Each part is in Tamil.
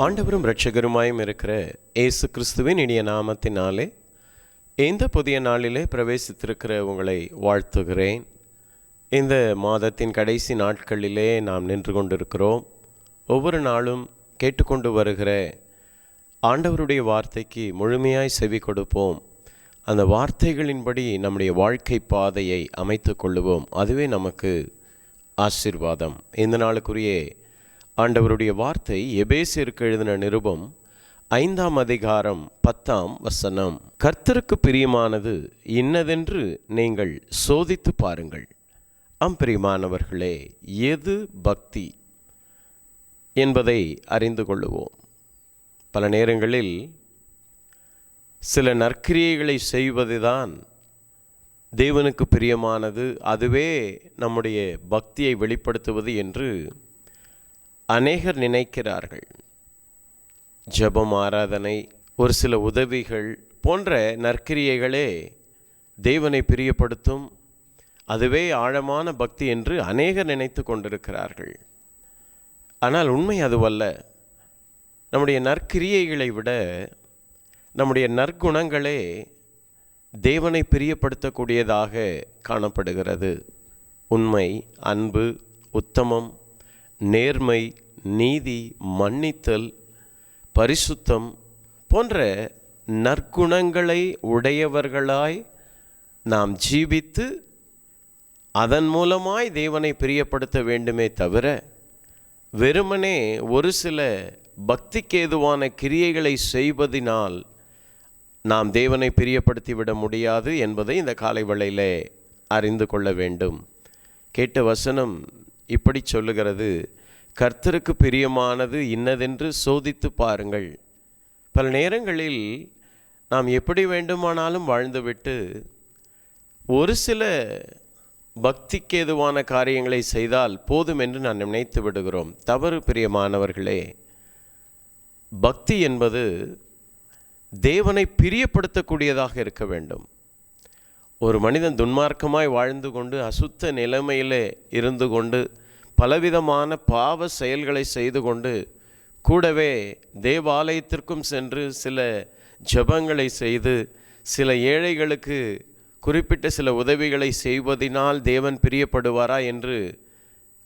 ஆண்டவரும் இரட்சகருமாயும் இருக்கிற இயேசு கிறிஸ்துவின் இனிய நாமத்தினாலே இந்த புதிய நாளிலே பிரவேசித்திருக்கிற உங்களை வாழ்த்துகிறேன். இந்த மாதத்தின் கடைசி நாட்களிலே நாம் நின்று கொண்டிருக்கிறோம். ஒவ்வொரு நாளும் கேட்டுக்கொண்டு வருகிற ஆண்டவருடைய வார்த்தைக்கு முழுமையாய் செவி கொடுப்போம். அந்த வார்த்தைகளின்படி நம்முடைய வாழ்க்கை பாதையை அமைத்து கொள்ளுவோம். அதுவே நமக்கு ஆசீர்வாதம். இந்த நாளுக்குரிய ஆண்டவருடைய வார்த்தை எபேசிற்கு எழுதின நிருபம் ஐந்தாம் அதிகாரம் பத்தாம் வசனம். கர்த்தருக்கு பிரியமானது இன்னதென்று நீங்கள் சோதித்து பாருங்கள். ஆம் பிரியமானவர்களே எது பக்தி என்பதை அறிந்து கொள்ளுவோம். பல நேரங்களில் சில நற்கிரியைகளை செய்வதுதான் தேவனுக்கு பிரியமானது. அதுவே நம்முடைய பக்தியை வெளிப்படுத்துவது என்று அநேகர் நினைக்கிறார்கள். ஜெபம் ஆராதனை ஒரு சில உதவிகள் போன்ற நற்கிரியைகளே தேவனை பிரியப்படுத்தும். அதுவே ஆழமான பக்தி என்று அநேகர் நினைத்து கொண்டிருக்கிறார்கள். ஆனால் உண்மை அதுவல்ல. நம்முடைய நற்கிரியைகளை விட நம்முடைய நற்குணங்களே தேவனை பிரியப்படுத்தக்கூடியதாக காணப்படுகிறது. உண்மை அன்பு உத்தமம் நேர்மை நீதி மன்னித்தல் பரிசுத்தம் போன்ற நற்குணங்களை உடையவர்களாய் நாம் ஜீவித்து அதன் மூலமாய் தேவனை பிரியப்படுத்த வேண்டுமே தவிர வெறுமனே ஒரு சில பக்திக்கு ஏதுவான கிரியைகளை செய்வதினால் நாம் தேவனை பிரியப்படுத்திவிட முடியாது என்பதை இந்த காலை வேளையிலே அறிந்து கொள்ள வேண்டும். கேட்ட வசனம் இப்படி சொல்லுகிறது. கர்த்தருக்கு பிரியமானது இன்னதென்று சோதித்து பாருங்கள். பல நேரங்களில் நாம் எப்படி வேண்டுமானாலும் வாழ்ந்துவிட்டு ஒரு சில பக்திக்கு ஏதுவான காரியங்களை செய்தால் போதும் என்று நான் நினைத்து விடுகிறோம். தவறு பிரியமானவர்களே பக்தி என்பது தேவனை பிரியப்படுத்தக்கூடியதாக இருக்க வேண்டும். ஒரு மனிதன் துன்மார்க்கமாய் வாழ்ந்து கொண்டு அசுத்த நிலைமையிலே இருந்து கொண்டு பலவிதமான பாவ செயல்களை செய்து கொண்டு கூடவே தேவாலயத்திற்கும் சென்று சில ஜபங்களை செய்து சில ஏழைகளுக்கு குறிப்பிட்ட சில உதவிகளை செய்வதினால் தேவன் பிரியப்படுவாரா என்று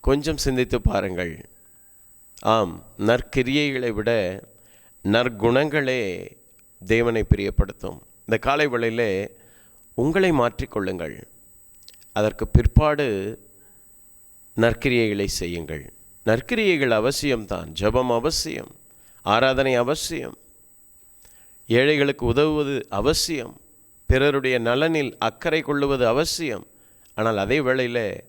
கொஞ்சம் சிந்தித்து பாருங்கள். ஆம் நற்கிரியைகளை விட நற்குணங்களே தேவனை பிரியப்படுத்தும். இந்த காலை வேளையிலே உங்களை மாற்றிக்கொள்ளுங்கள். அதற்கு பிற்பாடு நற்கிரியைகளை செய்யுங்கள். நற்கிரியைகள் அவசியம்தான். ஜபம் அவசியம். ஆராதனை அவசியம். ஏழைகளுக்கு உதவுவது அவசியம். பிறருடைய நலனில் அக்கறை கொள்ளுவது அவசியம். ஆனால் அதே வேளையில்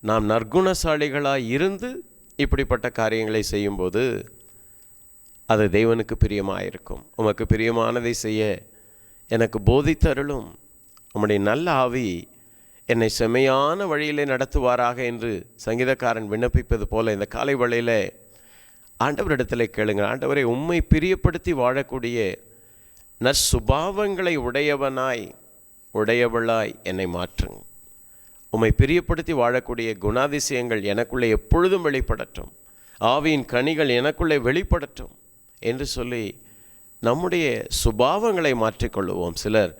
நாம் நற்குணசாலிகளாக இருந்து இப்படிப்பட்ட காரியங்களை செய்யும்போது அது தேவனுக்கு பிரியமாயிருக்கும். உமக்கு பிரியமானதை செய்ய எனக்கு போதித்தருளும். உம்முடைய நல்ல ஆவி என்னை செம்மையான வழியிலே நடத்துவாராக என்று சங்கீதக்காரன் விண்ணப்பிப்பது போல இந்த காலை வழியில் ஆண்டவரிடத்தில் கேளுங்க ஆண்டவரை உம்மை பிரியப்படுத்தி வாழக்கூடிய நற்சுபாவங்களை உடையவனாய் உடையவளாய் என்னை மாற்றுங்க உம்மை பிரியப்படுத்தி வாழக்கூடிய குணாதிசயங்கள் எனக்குள்ளே எப்பொழுதும் வெளிப்படட்டும். ஆவியின் கனிகள் எனக்குள்ளே வெளிப்படட்டும் என்று சொல்லி நம்முடைய சுபாவங்களை மாற்றிக்கொள்ளுவோம். சிலர்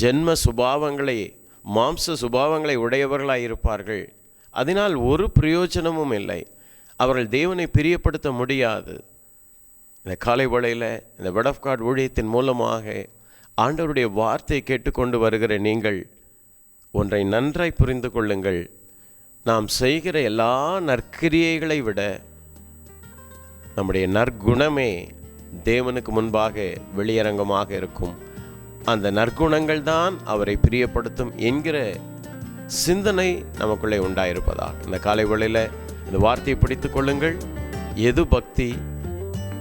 ஜென்ம சுபாவங்களை மாம்ச சுபாவங்களை உடையவர்களாய் இருப்பார்கள். அதனால் ஒரு பிரயோஜனமும் இல்லை. அவர்கள் தேவனை பிரியப்படுத்த முடியாது. இந்த காலை வேளையில் இந்த வெட் ஆஃப் காட் ஊழியத்தின் மூலமாக ஆண்டவருடைய வார்த்தையை கேட்டுக்கொண்டு வருகிற நீங்கள் ஒன்றை நன்றாய் புரிந்து கொள்ளுங்கள். நாம் செய்கிற எல்லா நற்கிரியைகளை விட நம்முடைய நற்குணமே தேவனுக்கு முன்பாக வெளியரங்கமாக இருக்கும். அந்த நற்குணங்கள் தான் அவரை பிரியப்படுத்தும் என்கிற சிந்தனை நமக்குள்ளே உண்டாயிருப்பதால் இந்த காலை வேளையில் இந்த வார்த்தையை பிடித்து கொள்ளுங்கள். எது பக்தி?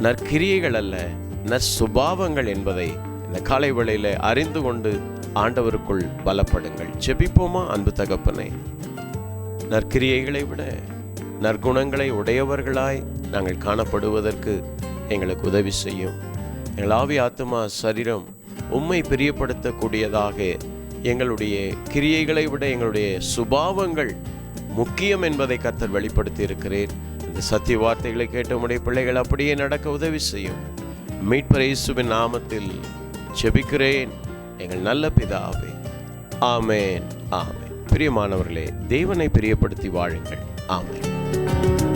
நற்கிரியைகள் அல்ல நற்சுபாவங்கள் என்பதை இந்த காலை வேளையில் அறிந்து கொண்டு ஆண்டவருக்குள் பலப்படுங்கள். செபிப்போமா அன்பு தகப்பனை? நற்கிரியைகளை விட நற்குணங்களை உடையவர்களாய் நாங்கள் காணப்படுவதற்கு எங்களுக்கு உதவி செய்யும். எங்கள் ஆவி ஆத்மா சரீரம் உம்மை பிரியப்படுத்தக்கூடியதாக எங்களுடைய கிரியைகளை விட எங்களுடைய சுபாவங்கள் முக்கியம் என்பதை கத்தர் வெளிப்படுத்தி இருக்கிறேன் இந்த சத்திய வார்த்தைகளை கேட்ட உடைய பிள்ளைகள் அப்படியே நடக்க உதவி செய்யும். மீட்பர் இயேசுவின் நாமத்தில் செபிக்கிறேன் எங்கள் நல்ல பிதாவே ஆமேன் ஆமேன். பிரியமானவர்களே தேவனை பிரியப்படுத்தி வாழுங்கள். ஆமேன்.